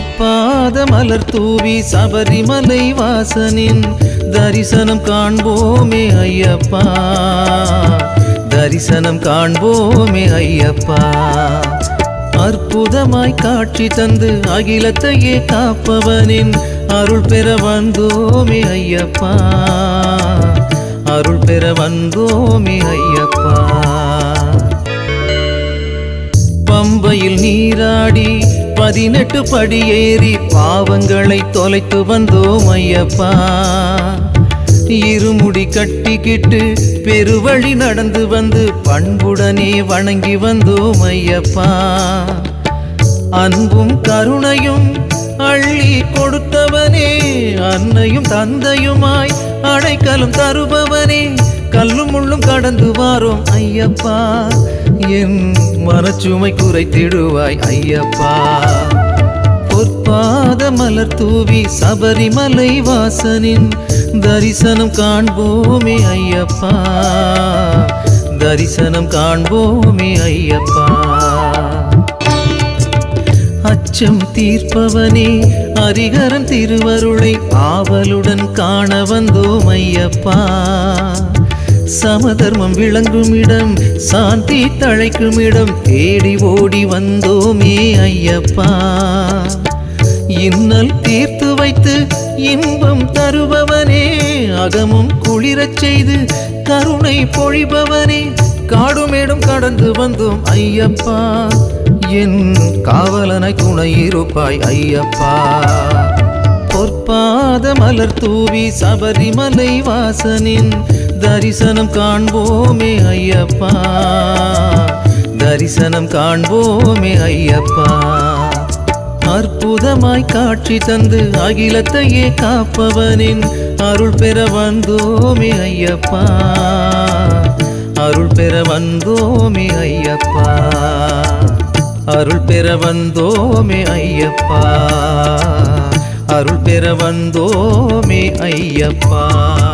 பொற்பாத மலர் தூவி சபரிமலை வாசனின் தரிசனம் காண்போமே ஐயப்பா. தரிசனம் காண்போமே ஐயப்பா. அற்புதமாய் காட்சி தந்து அகிலத்தையே காப்பவனின் அருள் பெற வந்தோமே ஐயப்பா. அருள் பெற வந்தோமே ஐயப்பா. பம்பையில் நீராடி பதினெட்டு படியேறி பாவங்களை தொலைத்து வந்தோம் ஐயப்பா. இருமுடி கட்டிக்கிட்டு பெருவழி நடந்து வந்து பண்புடனே வணங்கி வந்தோம் ஐயப்பா. அன்பும் கருணையும் அள்ளி கொடுத்தவனே அன்னையும் தந்தையுமாய் அடைக்கலும் தருபவனே கல்லும் முள்ளும் கடந்து வாரோம் ஐயப்பா. என் மனச்சுமை குறைத்திடுவாய் ஐயப்பா. பொற்பாத மலர் தூவி சபரிமலை வாசனின் தரிசனம் காண்போமே ஐயப்பா. தரிசனம் காண்போமே ஐயப்பா. அச்சம் தீர்ப்பவனே அரிகரன் திருவருளை ஆவலுடன் காண வந்தோம் ஐயப்பா. சமதர்மம் விளங்கும் இடம் சாந்தி தழைக்கும் இடம். தேடி ஓடி வந்தோமே ஐயப்பா. இன்னல் தீர்த்து வைத்து இன்பம் தருபவனே அகமும் குளிரச் செய்து கருணை பொழிபவனே. காடுமேடும் கடந்து வந்தோம் ஐயப்பா. என் காவலனை துணை இருப்பாய் ஐயப்பா. பொற்பாத மலர் தூவி சபரிமலை வாசனின் தரிசனம் காண்போமே ஐயப்பா. தரிசனம் காண்போமே ஐயப்பா. அற்புதமாய் காட்சி தந்து அகிலத்தையே காப்பவனின் அருள் பெற வந்தோமே ஐயப்பா. அருள் பெற வந்தோமே ஐயப்பா. அருள் பெற வந்தோமே ஐயப்பா. அருள் பெற வந்தோமே ஐயப்பா.